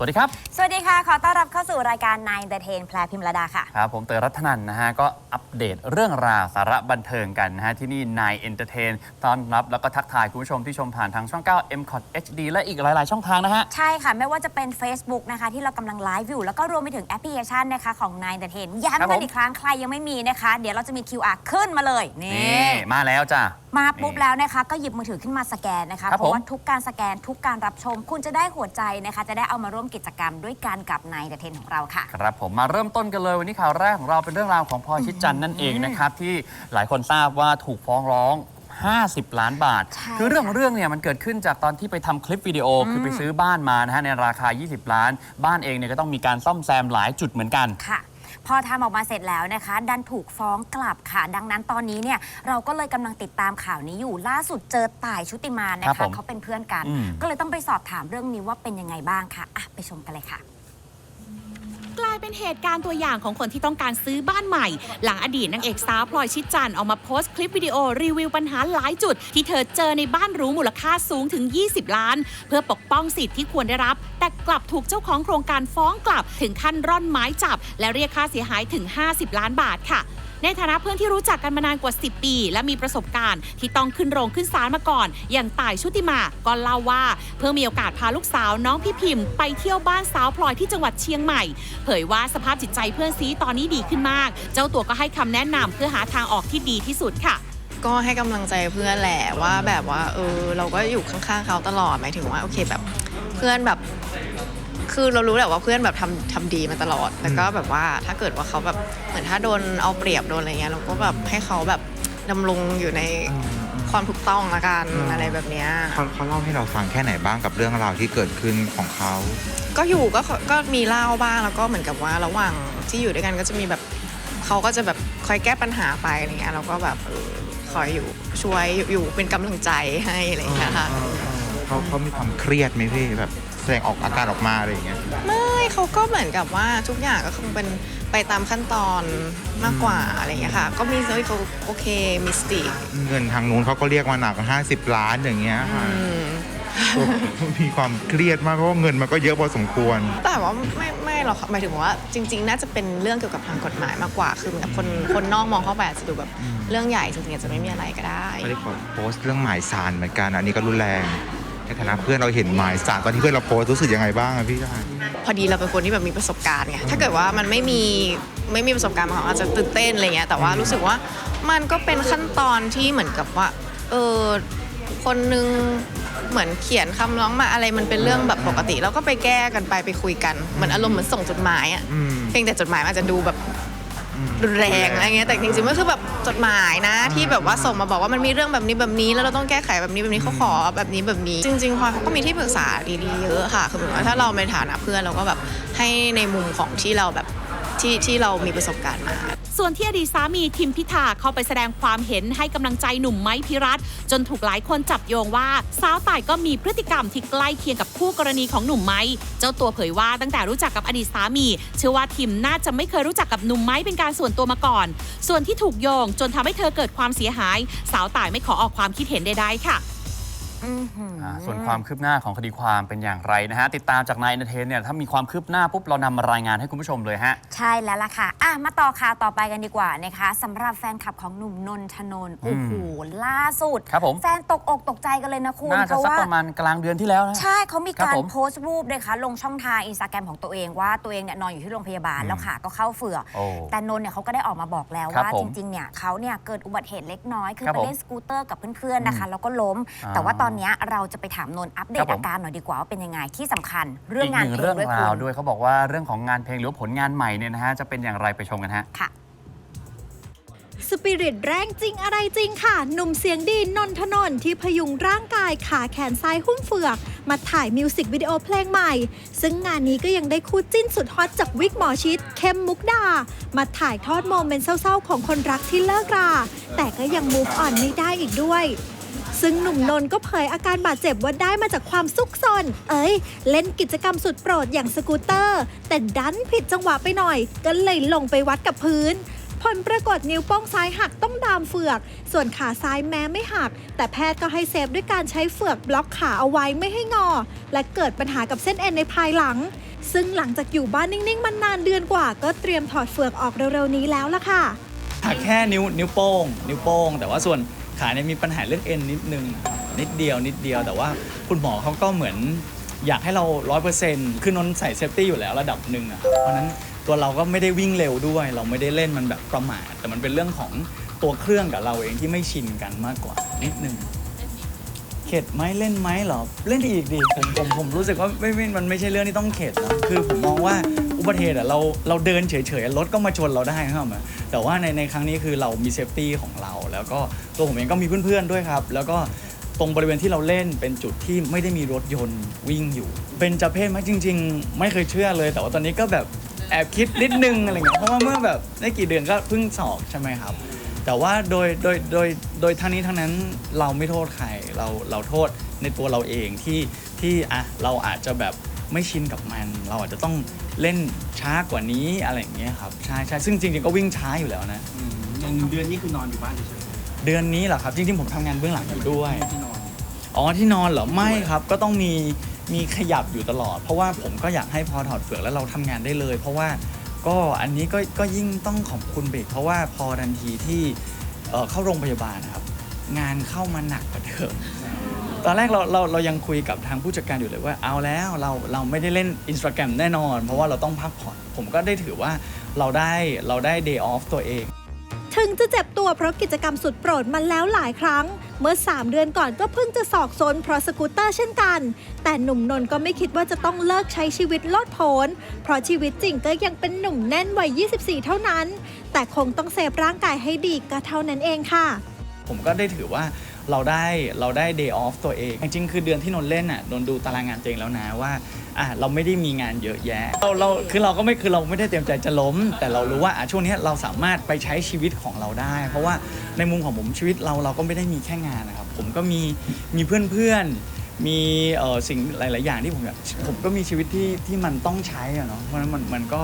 สวัสดีครับสวัสดีค่ะ ขอต้อนรับเข้าสู่รายการนายเดเทนแพรพิมระดาค่ะ ครับ ผมเตยรัตนันนะฮะก็อัปเดตเรื่องราวสาระบันเทิงกันนะฮะที่นี่นายเอนเตอร์เทนต้อนรับแล้วก็ทักทายคุณผู้ชมที่ชมผ่านทางช่อง 9 m c o t HD และอีกหลาย ๆ ช่องทางนะฮะ ใช่ค่ะ ไม่ว่าจะเป็น Facebook นะคะ ที่เรากำลังไลฟ์อยู่ แล้วก็รวมไปถึงแอปพลิเคชันนะคะของนายเดเทนครับย้ำผกันมอีกครั้งใครยังไม่มีนะคะ เดี๋ยวเราจะมี QR ขึ้นมาเลยนี่นี่มาแล้วจ้ะ มาปุ๊บแล้วนะคะก็หยิบมือถือขึ้นมาสแกนนะคะครับเพราะว่าผม ทุกการสแกนทุกการรับชม คุณจะได้หัวใจนะคะ จะได้เอามาร่วมกิจกรรมด้วยกันกับนายเดเทนของเราค่ะ ครับผมมาเริ่มต้นกันเลยวันนี้ข่าวแรกของเราเป็นเรื่องราวของพลอยชิดจันทร์นั่นเองนะครับที่หลายคนทราบว่าถูกฟ้องร้อง 50 ล้านบาท ใช่คือเรื่องของเรื่องเนี่ยมันเกิดขึ้นจากตอนที่ไปทำคลิปวิดีโออคือไปซื้อบ้านมานะฮะในราคา 20 ล้าน บ้านเองเนี่ยก็ต้องมีการซ่อมแซมหลายจุดเหมือนกัน ค่ะ พอทำออกมาเสร็จแล้วนะคะ ดันถูกฟ้องกลับค่ะ ดังนั้นตอนนี้เนี่ยเราก็เลยกำลังติดตามข่าวนี้อยู่ ล่าสุดเจอต่ายชุติมานนะครัคะบผมเขาเป็นเพื่อนกัน อืม ก็เลยต้องไปสอบถามเรื่องนี้ว่าเป็นยังไงบ้างค่ะอะไปชมกันเลยค่ะ กลายเป็นเหตุการณ์ตัวอย่างของคนที่ต้องการซื้อบ้านใหม่ หลังอดีตนางเอกสาวพลอยชิดจันทร์ออกมาโพสต์คลิปวิดีโอรีวิวปัญหาหลายจุด ที่เธอเจอในบ้านหรูมูลค่าสูงถึง 20 ล้าน เพื่อปกป้องสิทธิ์ที่ควรได้รับ แต่กลับถูกเจ้าของโครงการฟ้องกลับ ถึงขั้นร่อนไม้จับ และเรียกค่าเสียหายถึง 50 ล้านบาทค่ะ ในฐานะเพื่อนที่รู้จักกันมานานกว่า 10 ปี และมีประสบการณ์ที่ต้องขึ้นโรงขึ้นศาลมาก่อน อย่างต่ายชุติมาก็เล่าว่า เพิ่งมีโอกาสพาลูกสาวน้องพี่พิมพ์ไปเที่ยวบ้านสาวพลอยที่จังหวัดเชียงใหม่ เผยว่าสภาพจิตใจเพื่อนซีตอนนี้ดีขึ้นมาก เจ้าตัวก็ให้คำแนะนำเพื่อหาทางออกที่ดีที่สุดค่ะก็ให้กำลังใจเพื่อนแหละว่าแบบว่าเออเราก็อยู่ข้างๆเขาตลอดหมายถึงว่าโอเคแบบเพื่อนแบบ คือเรารู้แหละว่าเพื่อนแบบทำทำดีมาตลอดแต่ก็แบบว่าถ้าเกิดว่าเขาแบบเหมือนถ้าโดนเอาเปรียบโดนอะไรเงี้ยเราก็แบบให้เขาแบบดำรงอยู่ในความถูกต้องละกันอะไรแบบเนี้ย เขาเขาเล่าให้เราฟังแค่ไหนบ้างกับเรื่องราวที่เกิดขึ้นของเขา ก็อยู่ก็ก็มีเล่าบ้างแล้วก็เหมือนกับว่าระหว่างที่อยู่ด้วยกันก็จะมีแบบเขาก็จะแบบคอยแก้ปัญหาไปอะไรเงี้ยเราก็แบบเออคอยอยู่ช่วยอยู่อยู่เป็นกำลังใจให้อะไรอย่างเงี้ยค่ะ เขาเขามีความเครียดไหมพี่แบบแส ดงออกอาการออกมาอะไรอย่างเงี้ย ไม่เขาก็เหมือนกับว่าทุกอย่างก็คงเป็นไปตามขั้นตอนมากกว่าอะไรอย่างเงี้ยค่ะ ก็มีเฮ้ยเขาโอเคมีสติเงินทางนู้นเขาก็เรียกมาหนัก50ล้านอย่างเงี้ยค่ะอืมมีความเครียดมากเพราะว่าเงินมันก็เยอะพอสมควร แต่ว่าไม่ไม่หรอกค่ะหมายถึงว่าจริง ๆ น่าจะเป็นเรื่องเกี่ยวกับทางกฎหมายมากกว่าคือเหมือนกับคนคนนอกมองเข้าไปอาจจะดูแบบเรื่องใหญ่จริงๆอาจจะไม่มีอะไรก็ได้ไม่ได้ขอโพสต์เรื่องหมายสารเหมือนกันอันนี้ก็รุนแรง ในฐานะเพื่อนเราเห็นหมายสารตอนที่เพื่อนเราโพสต์รู้สึกยังไงบ้างอะพี่ชายพอดีเราเป็นคนที่แบบมีประสบการณ์ไง ถ้าเกิดว่ามันไม่มีไม่มีประสบการณ์มาก่อนอาจจะตื่นเต้นอะไรเงี้ย แต่ว่ารู้สึกว่ามันก็เป็นขั้นตอนที่เหมือนกับว่า เออ คนนึงเหมือนเขียนคำร้องมาอะไรมันเป็นเรื่องแบบปกติ แล้วก็ไปแก้กันไปไปคุยกัน เหมือนอารมณ์เหมือนส่งจดหมายอะอืม เพียงแต่จดหมายมันอาจจะดูแบบอืม รุนแรงอะไรเงี้ยแต่จริงๆมันคือแบบจดหมายนะ ที่แบบว่าส่งมาบอกว่ามันมีเรื่องแบบนี้แบบนี้ แล้วเราต้องแก้ไขแบบนี้แบบนี้เขาขอแบบนี้แบบนี้ จริงๆพลอยเขาก็มีที่ปรึกษาดีๆเยอะค่ะคือเหมือนว่าถ้าเราในฐานะเพื่อนเราก็แบบให้ในมุมของที่เราแบบที่ที่เรามีประสบการณ์มา ส่วนที่อดีตสามีทิมพิธาเข้าไปแสดงความเห็นให้กำลังใจหนุ่มไม้พิรัตจนถูกหลายคนจับโยงว่าสาวต่ายก็มีพฤติกรรมที่ใกล้เคียงกับคู่กรณีของหนุ่มไม้เจ้าตัวเผยว่าตั้งแต่รู้จักกับอดีตสามี เชื่อว่าทิมน่าจะไม่เคยรู้จักกับหนุ่มไม้เป็นการส่วนตัวมาก่อน ส่วนที่ถูกโยงจนทำให้เธอเกิดความเสียหาย สาวต่ายไม่ขอออกความคิดเห็นใดๆค่ะ อื้อหืออ อ่าส่วนความคืบหน้าของคดีความเป็นอย่างไรนะฮะ ติดตามจากนายเอนเตอร์เทนเนี่ยถ้ามีความคืบหน้าปุ๊บเรานำมารายงานให้คุณผู้ชมเลยฮะ ใช่แล้วล่ะค่ะ อะ มาต่อข่าวต่อไปกันดีกว่านะคะสำหรับแฟนคลับของหนุ่มนนทนนท์โอ้โห ล่าสุด ครับผม แฟนตกอกตกใจกันเลยนะคุณน่าเพจะราะสักว่า ประมาณกลางเดือนที่แล้วนะ ใช่เขามีครับการผมโพสต์รูปเลยค่ะลงช่องทางอินสตาแกรมของตัวเองว่าตัวเองเนี่ยนอนอยู่ที่โรงพยาบาลอืมแล้วขาก็เข้าเฝือกโอ้แต่นนท์เนี่ยเขาก็ได้ออกมาบอกแล้วครับว่าผจมริงๆเนี่ยเขาเนี่ยเกิดอุบัติเหตุเล็กน้อย คือครับไปผมเล่นสกูตเตอร์กับเพื่อนๆนะคะ แล้วก็ล้ม อ่าแต่ว่าตอนเนี้ยเราจะไปถามนนท์อัปเดครัตบผมอาการหน่อยดีกว่าว่าเป็นยังไงที่สำคัญ เรื่องอีกงานหนึ่งเพลเรื่องงด้วยราคุวณด้วยเขาบอกว่าเรื่องของงานเพลงหรือว่าผลงานใหม่เนี่ยนะฮะจะเป็นอย่างไรไปชมกันฮะค่ะสปิริตแรงจริงอะไรจริงค่ะ หนุ่มเสียงดีนนทนนท์ที่พยุงร่างกายขาแขนซ้ายหุ้มเฟือก มาถ่ายมิวสิกวิดีโอเพลงใหม่ ซึ่งงานนี้ก็ยังได้คู่จิ้นสุดฮอตจากวิกหมอชิดเข้มมุกดา มาถ่ายทอดโมเมนต์เศร้าๆ ของคนรักที่เลิกรา แต่ก็ยังมูฟออนไม่ได้อีกด้วย ซึ่งหนุ่มนนท์ก็เผยอาการบาดเจ็บว่าได้มาจากความซุกซน เอ้ย เล่นกิจกรรมสุดโปรดอย่างสกูตเตอร์ แต่ดันผิดจังหวะไปหน่อย ก็เลยลงไปวัดกับพื้น ผลปรากฏนิ้วโป้งซ้ายหักต้องดามเฟือก ส่วนขาซ้ายแม้ไม่หัก แต่แพทย์ก็ให้เซฟด้วยการใช้เฟือกบล็อกขาเอาไว้ไม่ให้งอ และเกิดปัญหากับเส้นเอ็นในภายหลัง ซึ่งหลังจากอยู่บ้านนิ่งๆมานานเดือนกว่า ก็เตรียมถอดเฟือกออกเร็วๆนี้แล้วล่ะค่ะหักแค่นิ้วนิ้วโป้ง นิ้วโป้ง แต่ว่าส่วน ขาเนี่ยมีปัญหาเรื่องเอ็นนิดนึง นิดเดียวนิดเดียว แต่ว่าคุณหมอเขาก็เหมือนอยากให้เราร้อยเปอร์เซ็นต์คือนนใส่เซฟตี้อยู่แล้วระดับหนึ่งอะเพราะฉะนั้นตัวเราก็ไม่ได้วิ่งเร็วด้วย เราไม่ได้เล่นมันแบบประมาทแต่มันเป็นเรื่องของตัวเครื่องกับเราเองที่ไม่ชินกันมากกว่านิดนึงเข็ดไหมเล่นไหมเหรอ เล่นอีกดิผมผมผมรู้สึกว่าไม่ไม่มันไม่ใช่เรื่องที่ต้องเข็ดนะคือผมมองว่า อุบัติเหตุอะเราเราเดินเฉยๆรถก็มาชนเราได้ครับแต่ว่าในในครั้งนี้คือเรามีเซฟตี้ของเรา แล้วก็ตัวผมเองก็มีเพื่อนๆด้วยครับ แล้วก็ตรงบริเวณที่เราเล่นเป็นจุดที่ไม่ได้มีรถยนต์วิ่งอยู่เป็นจะเพศไหมจริง ๆ ไม่เคยเชื่อเลย แต่ว่าตอนนี้ก็แบบแอบคิดนิดนึงอะไรเงี้ยเพราะว่าเมื่อแบบไม่กี่เดือนก็เพิ่งสอบใช่ไหมครับ แต่ว่าโดยโดยโดยโดยทั้งนี้ทั้งนั้นเราไม่โทษใครเราเราโทษในตัวเราเองที่ที่อะเราอาจจะแบบ ไม่ชินกับมัน เราอาจจะต้องเล่นช้ากว่านี้อะไรอย่างเงี้ยครับใช่ใช่ซึ่งจริงๆก็วิ่งช้าอยู่แล้วนะอย่างหนึ่งเดือนนี่คือนอนอยู่บ้านเฉยเดือนนี้เหรอครับ จริงๆผมทำงานเบื้องหลังอยู่ด้วย ๆที่นอน อ๋อที่นอนเหรอไม่ครับก็ต้องมีมีขยับอยู่ตลอด เพราะว่าผมก็อยากให้พอถอดเฟือกแล้วเราทำงานได้เลย เพราะว่าก็อันนี้ก็ก็ยิ่งต้องขอบคุณเบรกเพราะว่าพอทันทีที่เอ่อเข้าโรงพยาบาลนะครับ งานเข้ามาหนักกว่าเดิม ตอนแรกเราเราเรายังคุยกับทางผู้จัดการอยู่เลยว่าเอาแล้วเราเราไม่ได้เล่นอินสตาแกรมแน่นอน เพราะว่าเราต้องพักผ่อน ผมก็ได้ถือว่าเราได้เราได้ day off ตัวเอง ถึงจะเจ็บตัวเพราะกิจกรรมสุดโปรดมาแล้วหลายครั้ง เมื่อ 3 เดือนก่อนก็เพิ่งจะสอกซนเพราะสกูตเตอร์เช่นกัน แต่หนุ่มนนท์ก็ไม่คิดว่าจะต้องเลิกใช้ชีวิตโลดโผนเพราะชีวิตจริงก็ยังเป็นหนุ่มแน่นวัย 24 เท่านั้น แต่คงต้องเซฟร่างกายให้ดีก็เท่านั้นเองค่ะ ผมก็ได้ถือว่า เราได้เราได้ day off ตัวเอง จริงๆ คือเดือนที่นนเล่นน่ะนนดูตารางงานตัวเองแล้วนะว่าอะเราไม่ได้มีงานเยอะแยะเราเราคือเราก็ไม่คือเราไม่ได้เตรียมใจจะล้ม แต่เรารู้ว่าอะช่วงนี้เราสามารถไปใช้ชีวิตของเราได้ เพราะว่าในมุมของผมชีวิตเราเราก็ไม่ได้มีแค่งานนะครับผมก็มีมีเพื่อนๆมีเอ่อสิ่งหลาย ๆ อย่างที่ผมอยากผมก็มีชีวิตที่ที่มันต้องใช้อะเนาะเพราะฉะนั้นมันมันก็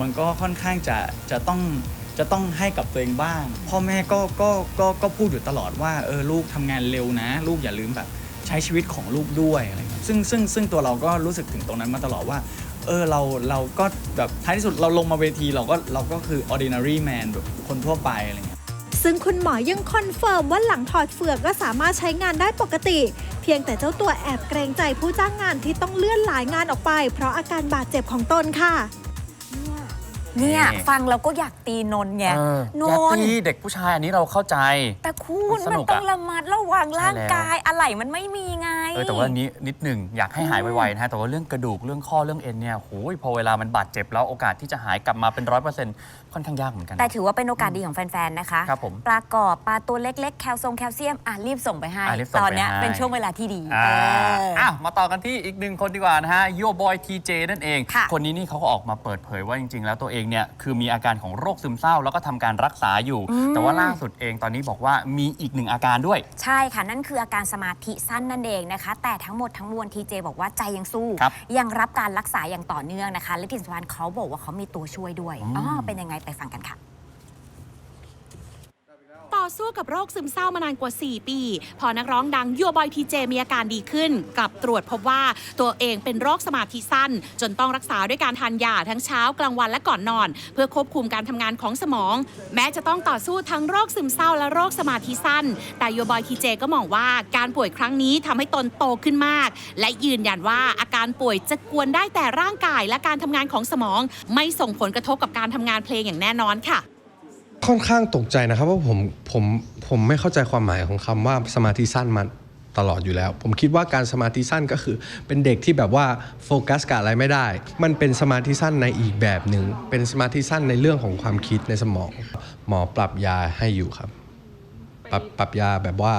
มันก็ค่อนข้างจะจะต้อง จะต้องให้กับตัวเองบ้าง พ่อแม่ก็ก็ก็ก็พูดอยู่ตลอดว่าเออลูกทำงานเร็วนะ ลูกอย่าลืมแบบใช้ชีวิตของลูกด้วยอะไรเงี้ยซึ่งซึ่งซึ่งตัวเราก็รู้สึกถึงตรงนั้นมาตลอดว่าเออเราเราก็แบบท้ายที่สุดเราลงมาเวทีเราก็เราก็คือ ordinary man แบบคนทั่วไปอะไรเงี้ยซึ่งคุณหมอยังคอนเฟิร์มว่าหลังถอดเฟือกก็สามารถใช้งานได้ปกติ เพียงแต่เจ้าตัวแอบเกรงใจผู้จ้างงานที่ต้องเลื่อนหลายงานออกไป เพราะอาการบาดเจ็บของตนค่ะ เนี่ยนี่ฟังแล้วก็อยากตีนนท์ไงเออนอย่านท์ตีเด็กผู้ชายอันนี้เราเข้าใจ แต่คุณมันสมันนุกต้องอะระมัดระวังร่างใช่แล้วกายอะไรมันไม่มีไง เออแต่ว่าอันนี้นิดหนึ่งอยากให้หายไวๆนะฮะแต่ว่าเรื่องกระดูกเรื่องข้อเรื่องเอ็นเนี่ยโหยพอเวลามันบาดเจ็บแล้วโอกาสที่จะหายกลับมาเป็นร้อยเปอร์เซ็นต์ค่อนข้างยากเหมือนกันนะแต่ถือว่าเป็นโอกาสดีของแฟน ๆ นะคะ ครับผมปลากรอบปลาตัวเล็ก ๆ แคลซงแคลเซียม อะ รีบส่งไปให้ อะรีบส่งตอนไปเนี้ยให้ เป็นช่วงเวลาที่ดีอ่าเอออ อะมาต่อกันที่อีกหนึ่งคนดีกว่านะฮะโยบอยทีเจนั่นเอง ค่ะ คนนี้นี่เขาก็ออกมาเปิดเผยว่าจริง ๆ แล้วตัวเองเนี่ยคือมีอาการของโรคซึมเศร้าแล้วก็ทำการรักษาอยู่ แต่ว่าล่าสุดเองตอนนี้บอกว่ามีอีกหนึ่งอาการด้วย ใช่ค่ะ นั่นคืออาการสมาธิสั้นนั่นเองนะคะแต่ทั้งหมดทั้งมวลทีเจบอกว่าใจยังสู้ ครับ ยังรับการรักษาอย่างต่อเนื่องนะคะ และที่สำคัญเขาบอกว่าเขามีตัวช่วยด้วยอืมอ๋อเป็นยังไงไปฟังกันค่ะต่ อสู้กับโรคซึมเศร้ามานานกว่า 4 ปี พอนักร้องดังยัวบอยทีเจมีอาการดีขึ้นกลับตรวจพบว่าตัวเองเป็นโรคสมาธิสั้น จนต้องรักษาด้วยการทานยาทั้งเช้ากลางวันและก่อนนอน เพื่อควบคุมการทำงานของสมอง แม้จะต้องต่อสู้ทั้งโรคซึมเศร้าและโรคสมาธิสั้น แต่ยัวบอยทีเจก็มองว่าการป่วยครั้งนี้ทำให้ตนโตขึ้นมาก และยืนยันว่าอาการป่วยจะกวนได้แต่ร่างกายและการทำงานของสมอง ไม่ส่งผลกระทบกับการทำงานเพลงอย่างแน่นอนค่ะ ค่อนข้างตกใจนะครับว่าผมผมผมไม่เข้าใจความหมายของคำว่าสมาธิสั้นมาตลอดอยู่แล้ว ผมคิดว่าการสมาธิสั้นก็คือ เป็นเด็กที่แบบว่าโฟกัสกับอะไรไม่ได้ มันเป็นสมาธิสั้นในอีกแบบหนึ่งเป็นสมาธิสั้นในเรื่องของความคิดในสมอง หมอปรับยาให้อยู่ครับ ปรับปรับยาแบบว่า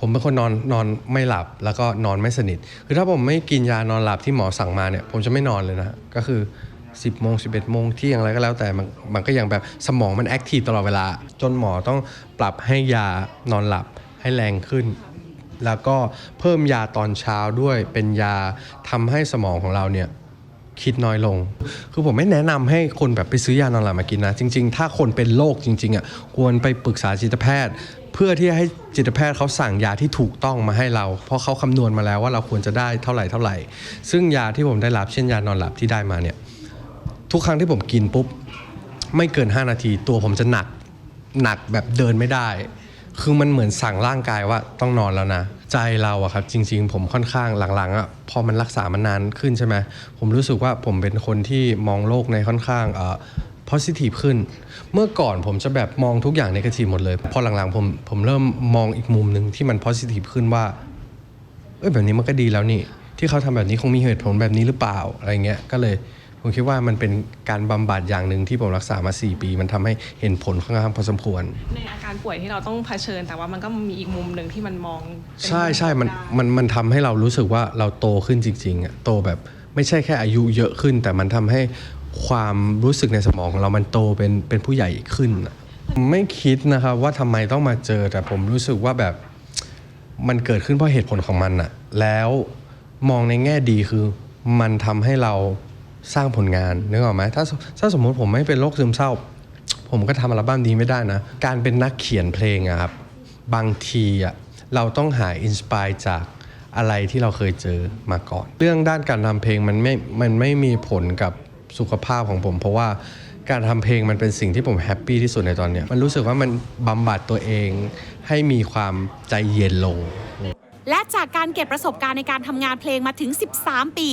ผมเป็นคนนอนนอนไม่หลับแล้วก็นอนไม่สนิท คือถ้าผมไม่กินยานอนหลับที่หมอสั่งมาเนี่ย ผมจะไม่นอนเลยนะก็คือ 10โมง11โมงเที่ยงอะไรก็แล้วแต่มันมันก็ยังแบบสมองมันแอคทีฟตลอดเวลา จนหมอต้องปรับให้ยานอนหลับให้แรงขึ้น แล้วก็เพิ่มยาตอนเช้าด้วยเป็นยาทำให้สมองของเราเนี่ยคิดน้อยลง คือผมไม่แนะนำให้คนแบบไปซื้อยานอนหลับมากินนะ จริง ๆ ถ้าคนเป็นโรคจริงๆอะควรไปปรึกษาจิตแพทย์ เพื่อที่ให้จิตแพทย์เขาสั่งยาที่ถูกต้องมาให้เรา เพราะเขาคำนวณมาแล้วว่าเราควรจะได้เท่าไหร่เท่าไหร่ ซึ่งยาที่ผมได้รับเช่นยานอนหลับที่ได้มาเนี่ย ทุกครั้งที่ผมกินปุ๊บ ไม่เกิน 5 นาที ตัวผมจะหนักหนักแบบเดินไม่ได้ คือมันเหมือนสั่งร่างกายว่าต้องนอนแล้วนะ ใจเราอะครับ จริง ๆ ผมค่อนข้างหลังๆอะพอมันรักษามันนานขึ้นใช่ไหมผมรู้สึกว่าผมเป็นคนที่มองโลกในค่อนข้างเอ่อ positive ขึ้น เมื่อก่อนผมจะแบบมองทุกอย่าง negative หมดเลย พอหลังๆ ผมผมเริ่มมองอีกมุมหนึ่งที่มัน positive ขึ้นว่า เอ้ยแบบนี้มันก็ดีแล้วนี่ ที่เขาทำแบบนี้คงมีเหตุผลแบบนี้หรือเปล่าอะไรเงี้ย ก็เลย ผมคิดว่ามันเป็นการบำบัดอย่างหนึ่งที่ผมรักษามา 4 ปี มันทำให้เห็นผลค่อนข้างพอสมควร ในอาการป่วยที่เราต้องเผชิญ แต่ว่ามันก็มีอีกมุมหนึ่งที่มันมองเป็นใช่ใช่มุมันได้มันมันทำให้เรารู้สึกว่าเราโตขึ้นจริงๆอะโตแบบไม่ใช่แค่อายุเยอะขึ้น แต่มันทำให้ความรู้สึกในสมองของเรามันโตเป็นเป็นผู้ใหญ่ขึ้นอะผมไม่คิดนะครับว่าทำไมต้องมาเจอแต่ผมรู้สึกว่าแบบมันเกิดขึ้นเพราะเหตุผลของมันอะแล้วมองในแง่ดีคือมันทำให้เรา สร้างผลงานนึกออกไหมถ้าถ้าสมมติผมไม่เป็นโรคซึมเศร้า ผมก็ทำอัลบั้มนี้ไม่ได้นะ การเป็นนักเขียนเพลงอะครับบางทีอะเราต้องหาอินสปายจากอะไรที่เราเคยเจอมาก่อน เรื่องด้านการทำเพลงมันไม่ มันไม่มีผลกับสุขภาพของผม เพราะว่าการทำเพลงมันเป็นสิ่งที่ผมแฮปปี้ที่สุดในตอนเนี้ยมันรู้สึกว่ามันบำบัดตัวเองให้มีความใจเย็นลง และจากการเก็บประสบการณ์ในการทำงานเพลงมาถึง 13 ปี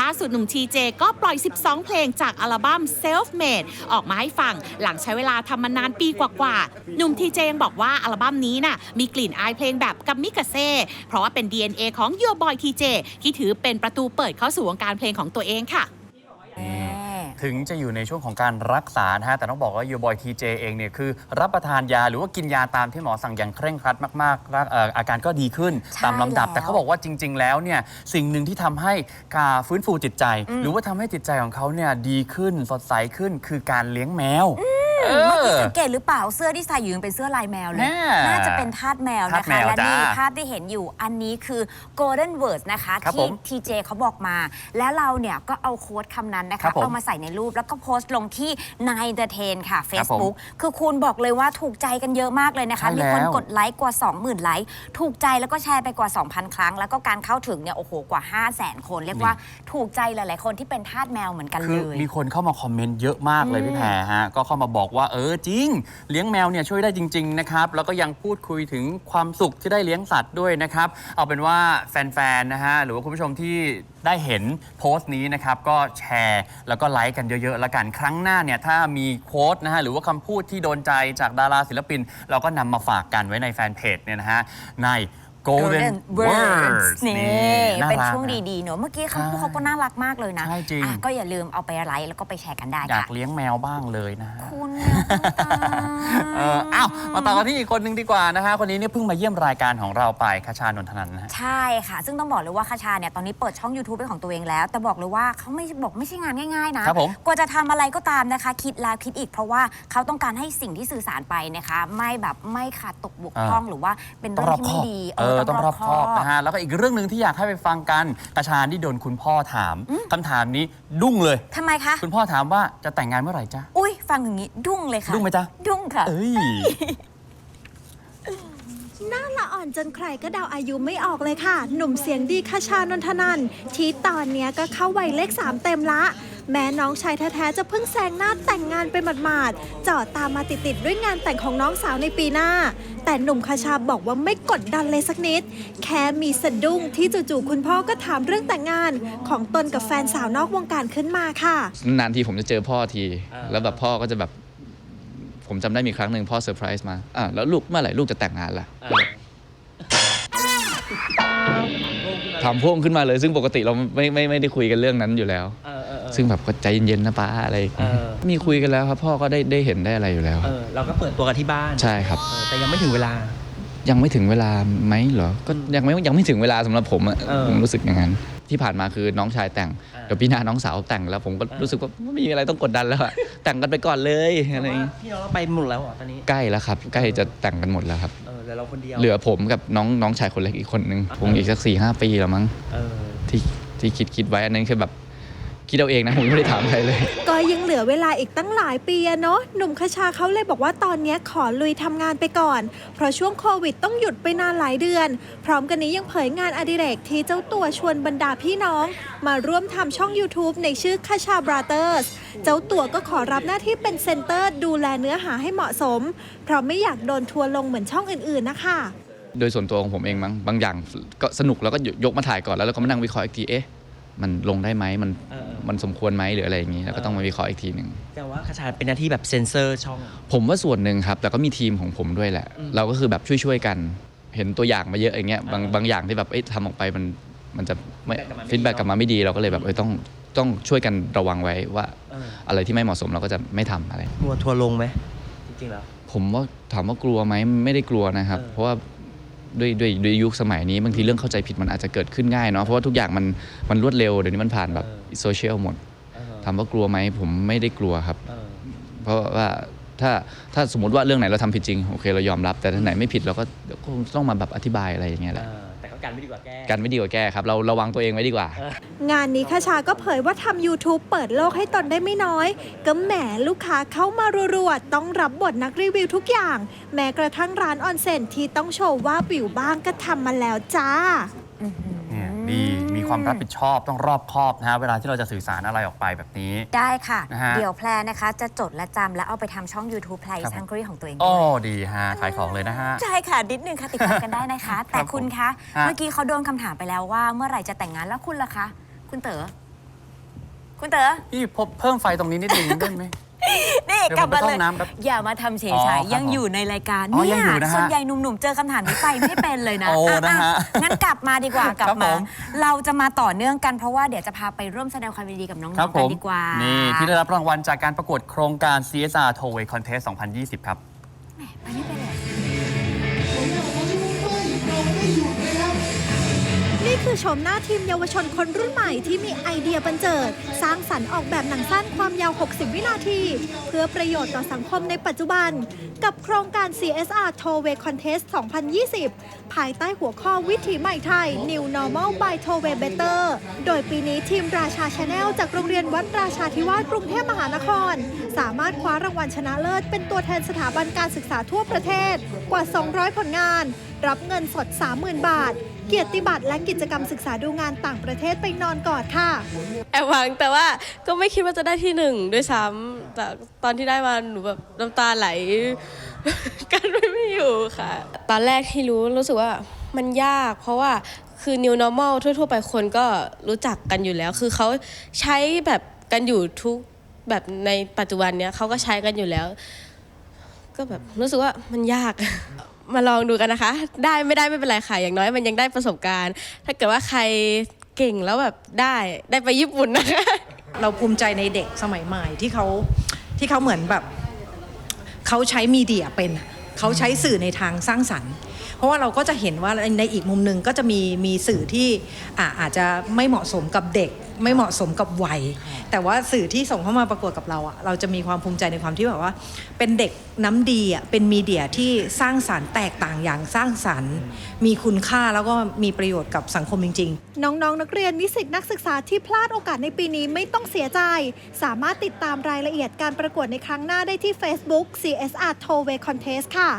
ล่าสุดหนุ่มทีเจก็ปล่อย 12 เพลงจากอัลบั้ม Self Made ออกมาให้ฟัง หลังใช้เวลาทำมานานปีกว่าๆหนุ่มทีเจยังบอกว่าอัลบั้มนี้น่ะมีกลิ่นอายเพลงแบบกัมมิกาเซ่เพราะว่าเป็น DNA ของ Your Boy TJ ที่ถือเป็นประตูเปิดเข้าสู่วงการเพลงของตัวเองค่ะ ถึงจะอยู่ในช่วงของการรักษานะฮะแต่ต้องบอกว่ายูบอยทีเจเองเนี่ยคือ รับประทานยาหรือว่ากินยาตามที่หมอสั่งอย่างเคร่งครัดมากๆรักเอ่ออาการก็ดีขึ้นใช่ตามลำดับ แล้ว แต่เขาบอกว่าจริง ๆ แล้วเนี่ยสิ่งหนึ่งที่ทำให้การฟื้นฟูจิตใจ หรือว่าทำให้จิตใจของเขาเนี่ยดีขึ้นสดใสขึ้นคือการเลี้ยงแมว เอเมื่อกี้อสังเกตหรือเปล่าเสื้อที่ใส่อยู่ยังเป็นเสื้อลายแมวเลยแน่น่าจะเป็นทาสแมวทานะสแมคะวและนี่จ้าภาพที่เห็นอยู่อันนี้คือ golden words นะคะครับผที่มทีเจเขาบอกมา แล้วเราเนี่ยก็เอาโค้ดคำนั้นนะครัคะบผมเอามาใส่ในรูปแล้วก็โพสต์ลงที่ Nine Entertain ค่ะครับผม Facebook คือคุณบอกเลยว่าถูกใจกันเยอะมากเลยนะคะ ใช่มีคนแล้ว กดไลค์กว่า 20,000 ไลค์ถูกใจแล้วก็แชร์ไปกว่า 2,000 ครั้ง แล้วก็การเข้าถึงเนี่ยโอ้โหกว่า 5 0 0 0 0 0 คน เรียกว่าถูกใจหลาย ๆ คนที่เป็นทาสแมวเหมือนกันคืเลอยมีคนเข้ามาคอมเมนต์เยอะมากเลยพี่แพรฮะ ก็เข้ามาบอกว่าเออจริง เลี้ยงแมวเนี่ยช่วยได้จริงๆนะครับแล้วก็ยังพูดคุยถึงความสุขที่ได้เลี้ยงสัตว์ด้วยนะครับเอาเป็นว่าแฟนๆนะฮะหรือว่าคุณผู้ชมที่ได้เห็นโพสต์นี้นะครับก็แชร์แล้วก็ไลค์กันเยอะๆแล้วกันครั้งหน้าเนี่ยถ้ามีโค้ดนะฮะหรือว่าคำพูดที่โดนใจจากดาราศิลปิน เราก็นำมาฝากกันไว้ในแฟนเพจเนี่ยนะฮะใน Golden Words นี่าเป็นรัก ช่วงนะดีๆเนอะเมื่อกี้คำพูดใช่เขาก็น่ารักมากเลยนะใช่จริง อะก็อย่าลืมเอาไปไลค์แล้วก็ไปแชร์กันได้อยาค่ะ กเลี้ยงแมวบ้างเลยนะฮะ คุณแมวต่างๆเอออ้าวมาต่อกันที่อีกคนหนึ่งดีกว่านะฮะ คนนี้เนี่ยเพิ่งมาเยี่ยมรายการของเราไปคชานนทนันนะฮะ ใช่ค่ะ ซึ่งต้องบอกเลยว่าคาชาเนี่ย ตอนนี้เปิดช่อง YouTube เป็นของตัวเองแล้ว แต่บอกเลยว่าเขาไม่บอกไม่ใช่งานง่ายๆ นะครับผม กว่าจะทำอะไรก็ตามนะคะ คิดแล้วคิดอีกเพราะว่าเขาต้องการให้สิ่งที่สื่อสารไปนะคะ ไม่แบบไม่ขาดตกบกพร่องหรือว่าเป็นต้อเรื่งองรอบที่คไม่อบดี เออต้องรอบคอบนะฮะแล้วก็อีกเรื่องหนึ่งที่อยากให้ไปฟังกันกระชานที่โดนคุณพ่อถามคำถามนี้ดุ้งเลย ทำไมคะ คุณพ่อถามว่าจะแต่งงานเมื่อไหร่จ๊ะ อุ้ยฟังอย่างนี้ดุ้งเลยค่ะ ดุ้งไหมจ๊ะ ดุ้งค่ะ เอ้ย หน้าละอ่อนจนใครก็เดาอายุไม่ออกเลยค่ะ หนุ่มเสียงดีคชานนทนันที่ตอนเนี้ยก็เข้าวัยเลขสามเต็มละ แม้น้องชายแท้ๆจะเพิ่งแซงหน้าแต่งงานไปหมาดๆจอดตามมาติดๆด้วยงานแต่งของน้องสาวในปีหน้า แต่หนุ่มคชาบอกว่าไม่กดดันเลยสักนิด แค่มีสะดุ้งที่จู่ๆคุณพ่อก็ถามเรื่องแต่งงาน ของตนกับแฟนสาวนอกวงการขึ้นมาค่ะ นานทีผมจะเจอพ่อที แล้วแบบพ่อก็จะแบบ ผมจำได้มีครั้งหนึ่งพ่อเซอร์ไพรส์มาอะแล้วลูกเมื่อไหร่ลูกจะแต่งงานล่ะถามพ่วงขึ้นมาเลย ซึ่งปกติเราไม่ไม่ไม่ได้คุยกันเรื่องนั้นอยู่แล้ว เออเออเออ ซึ่งแบบก็ใจเย็นๆนะป้าอะไรอย่างเงี้ยเออ มีคุยกันแล้วครับ พ่อก็ได้ได้เห็นได้อะไรอยู่แล้วเออเราก็เปิดตัวกันที่บ้านใช่ครับ เออแต่ยังไม่ถึงเวลา ยังไม่ถึงเวลาไหมเหรอ ก็ยังไม่ยังไม่ถึงเวลาสำหรับผมอะเออผมรู้สึกอย่างนั้น ที่ผ่านมาคือน้องชายแต่งเดี๋ยวพี่หนาน้องสาวแต่งแล้ว ผมก็รู้สึกว่าไม่มีอะไรต้องกดดันแล้วอะแต่งกันไปก่อนเลยอะไรอย่างเงี้ยพี่น้องเราไปหมดแล้วเหรอตอนนี้ใกล้แล้วครับ ใกล้จะแต่งกันหมดแล้วครับ เออเหลือเราคนเดียวเหลือผมกับน้องน้องชายคนเล็กอีกคนนึงคงอีกสักสี่ห้าปีแล้วมั้งเออที่ที่คิดคิดไว้อันนั้นคือแบบ คิดเอาเองนะผมไม่ได้ถามใครเลย ก็ยังเหลือเวลาอีกตั้งหลายปีอะเนาะหนุ่มคชาเขาเลยบอกว่าตอนเนี้ยขอลุยทำงานไปก่อน เพราะช่วงโควิดต้องหยุดไปนานหลายเดือน พร้อมกันนี้ยังเผยงานอดิเรกที่เจ้าตัวชวนบรรดาพี่น้อง มาร่วมทำช่อง YouTube ในชื่อคชาบราเตอร์สเจ้าตัวก็ขอรับหน้าที่เป็นเซนเตอร์ดูแลเนื้อหาให้เหมาะสม เพราะไม่อยากโดนทัวร์ลงเหมือนช่องอื่นๆนะคะโดยส่วนตัวของผมเองมั้งบางอย่างก็สนุกแล้วก็ยกมาถ่ายก่อนแล้วเราก็มานั่งวิเคราะห์อีกทีเอ๊ะ มันลงได้ไหมมันเออเออมันสมควรไหมหรืออะไรอย่างนี้แล้วก็ต้องมาวิเคราะห์อีกทีหนึ่งแต่ว่าคาชาเป็นหน้าที่แบบเซ็นเซอร์ช่อง ผมว่าส่วนหนึ่งครับ แต่ก็มีทีมของผมด้วยแหละอืมเราก็คือแบบช่วยๆกัน เห็นตัวอย่างมาเยอะอย่างเงี้ยบางอ่าบางอย่างที่แบบเอ๊ะทำออกไปมันมันจะไม่ feedback กลับมาไม่ดีฟีดแบ็กกลับมาไม่ดีเราก็เลยแบบเออต้องต้องช่วยกันระวังไว้ว่าเอออะไรที่ไม่เหมาะสมเราก็จะไม่ทำอะไรกลัวทัวร์ลงไหมจริงๆแล้วผมว่าถามว่ากลัวไหมไม่ได้กลัวนะครับเออเพราะว่า ด้วยด้วยด้วยยุคสมัยนี้บางทีเรื่องเข้าใจผิดมันอาจจะเกิดขึ้นง่ายเนาะเพราะว่าทุกอย่างมันมันรวดเร็วเดี๋ยวนี้มันผ่านแบบโซเชียลหมดเออถามว่ากลัวไหมผมไม่ได้กลัวครับเออเพราะว่าถ้าถ้าสมมติว่าเรื่องไหนเราทำผิดจริงโอเคเรายอมรับ แต่ถ้าไหนไม่ผิดเราก็เดี๋ยวก็คงต้องมาแบบอธิบายอะไรอย่างเงี้ยแหละเออแต่ ก็การไม่ดีกว่าแก้ กันไม่ดีกว่าแก้ครับ เราระวังตัวเองไว้ดีกว่า งานนี้คชาก็เผยว่าทำ YouTube เปิดโลกให้ตนได้ไม่น้อย ก็แหมลูกค้าเข้ามารัวๆ ต้องรับบทนักรีวิวทุกอย่าง แม้กระทั่งร้านออนเซ็นที่ต้องโชว์ว่าวิวบ้างก็ทำมาแล้วจ้าเนี่ย ดี มีความรับผิดชอบต้องรอบคอบนะฮะเวลาที่เราจะสื่อสารอะไรออกไปแบบนี้ ได้ค่ะ นะฮะ เดี๋ยวแพรนะคะ จะจดและจำและเอาไปทำช่อง YouTube แพรครับซังกรีของตัวเองโอ้ด้วยดีฮะขายของเลยนะฮะ ใช่ค่ะ นิดนึงค่ะ ติดตามกันได้นะคะ แต่คุณคะฮะ เมื่อกี้เขาโดนคำถามไปแล้วว่าเมื่อไหร่จะแต่งงานแล้วคุณล่ะคะ คุณเต๋อคุณเต๋อ พี่พบเพิ่มไฟตรงนี้นิดนึงได้ไหม นี่เดี๋ยวกลับมาผมไปเข้าเลยห้องน้ำแป๊บอย่ามาทำเฉอ๋อยครับๆยังอยู่ในรายการอ๋อเนี่ยังอยู่นะฮะส่วนใหญ่หนุ่มๆ เจอคำถามนี้ไปไม่เป็นเลยนะโอ้อ่นะฮะอ่งั้นกลับมาดีกว่ากลัครับบมาผมเราจะมาต่อเนื่องกันเพราะว่าเดี๋ยวจะพาไปร่วมแสดงความยินดีกับน้องครับๆผกันมดีกว่านี่ ที่ได้รับรางวัลจากการประกวดโครงการ CSR Tollway Contest 2020 ครับ ไปไม่เป็นไรนี่ี่คือชมหน้าทีมเยาวชนคนรุ่นใหม่ที่มีไอเดียบันเจิด สร้างสรรค์ออกแบบหนังสั้นความยาว 60 วินาที เพื่อประโยชน์ต่อสังคมในปัจจุบัน กับโครงการ CSR Tollway Contest 2020 ภายใต้หัวข้อวิถีใหม่ไทย New Normal by Tollway Better โดยปีนี้ทีมราชาชาแนลจากโรงเรียนวัดราชาธิวาสกรุงเทพมหานคร สามารถคว้ารางวัลชนะเลิศ เป็นตัวแทนสถาบันการศึกษาทั่วประเทศกว่า 200 ผลงาน รับเงินสด 30,000 บาท เกียรติบัตรและกิจกรรมศึกษาดูงานต่างประเทศไปนอนกอดค่ะ แอบหวังแต่ว่าก็ไม่คิดว่าจะได้ที่หนึ่งด้วยซ้ำแต่ตอนที่ได้มาหนูแบบน้ำตาไหล กันไม่ไม่อยู่ค่ะ ตอนแรกที่รู้รู้สึกว่ามันยาก เพราะว่าคือ new normal ทั่ว ๆ ไปคนก็รู้จักกันอยู่แล้ว คือเขาใช้แบบกันอยู่ทุกแบบในปัจจุบันเนี้ยเขาก็ใช้กันอยู่แล้ว ก็แบบรู้สึกว่ามันยาก มาลองดูกันนะคะ ได้ไม่ได้ไม่เป็นไรค่ะ อย่างน้อยมันยังได้ประสบการณ์ ถ้าเกิดว่าใครเก่งแล้วแบบได้ได้ไปญี่ปุ่นนะคะ เราภูมิใจในเด็กสมัยใหม่ที่เขาที่เขาเหมือนแบบเขาใช้มีเดียเป็นเขาใช้สื่อในทางสร้างสรรค์ เพราะว่าเราก็จะเห็นว่าในอีกมุมหนึ่งก็จะมีมีสื่อที่อาจจะไม่เหมาะสมกับเด็ก ไม่เหมาะสมกับวัย แต่ว่าสื่อที่ส่งเข้ามาประกวดกับเราอะเราจะมีความภูมิใจในความที่แบบว่า เป็นเด็กน้ำดีอะเป็นมีเดียที่สร้างสรรค์แตกต่างอย่างสร้างสรรค์ มีคุณค่าแล้วก็มีประโยชน์กับสังคมจริง ๆ น้องๆนนักเรียนนิสิตนักศึกษาที่พลาดโอกาสในปีนี้ไม่ต้องเสียใจ สามารถติดตามรายละเอียดการประกวดในครั้งหน้าได้ที่ Facebook CSR Tollway Contest ค่ะ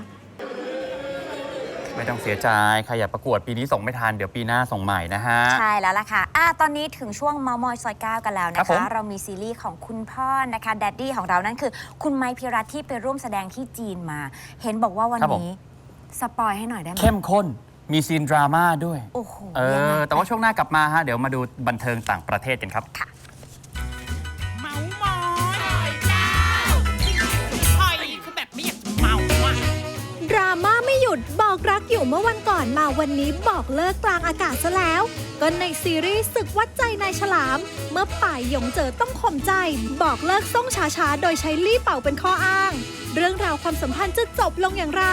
ไม่ต้องเสียใจใครอยากประกวดปีนี้ส่งไม่ทัน เดี๋ยวปีหน้าส่งใหม่นะฮะ ใช่แล้วล่ะค่ะอะ ตอนนี้ถึงช่วงเมามอยซอยเก้ากันแล้วครันะบผมคะเรามีซีรีส์ของคุณพ่อนะคะแดดดี้ของเรานั่นคือ คุณไมค์พิรัตที่ไปร่วมแสดงที่จีนมา เห็นบอกว่าวันนี้ สปอยให้หน่อยได้ไหมเข้มข้นมีซีนดราม่าด้วย โอ้โหเอยังไง อ แต่ว่าช่วงหน้ากลับมาฮะ เดี๋ยวมาดูบันเทิงต่างประเทศกันครับ กรักอยู่เมื่อวันก่อนมาวันนี้บอกเลิกกลางอากาศซะแล้ว ก็ในซีรีส์ศึกวัดใจนายฉลาม เมื่อป่ายหยงเจอต้องข่มใจ บอกเลิกส่งช้าๆ โดยใช้ลี่เป่าเป็นข้ออ้าง เรื่องราวความสัมพันธ์จะจบลงอย่างไร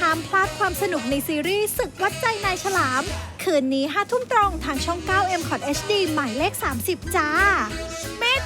ห้ามพลาดความสนุกในซีรีส์ศึกวัดใจนายฉลาม คืนนี้5ทุ่มตรงทางช่อง 9 m c o t HD หมายเลข 30 จ้าเม็ด